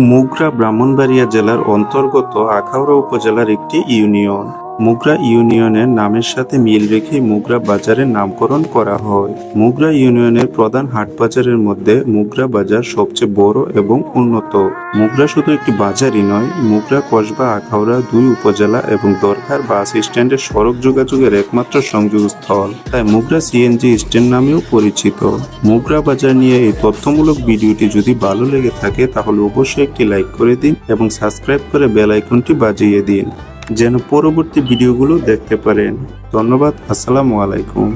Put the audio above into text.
মুগরা ব্রাহ্মণবাড়িয়া জেলার অন্তর্গত আখাউড়া উপজেলার একটি ইউনিয়ন। মুগরা ইউনিয়নের নামের সাথে মিল রেখে মুগরা বাজারের নামকরণ করা হয়। মুগরা ইউনিয়নের প্রধান হাট বাজারের মধ্যে মুগরা বাজার সবচেয়ে বড় এবং উন্নত। মুগরা শুধু একটি বাজারই নয়, মুগরা, কসবা, আখাউড়া দুই উপজেলা এবং দরকার বাস স্ট্যান্ডের সড়ক যোগাযোগের একমাত্র সংযোগস্থল। তাই মুগরা সিএনজি স্ট্যান্ড নামেও পরিচিত। মুগরা বাজার নিয়ে এই তথ্যমূলক ভিডিওটি যদি ভালো লেগে থাকে, তাহলে অবশ্যই একটি লাইক করে দিন এবং সাবস্ক্রাইব করে বেল আইকনটি বাজিয়ে দিন। যেন পরবর্তী ভিডিওগুলো দেখতে পারেন। ধন্যবাদ আসসালামু আলাইকুম।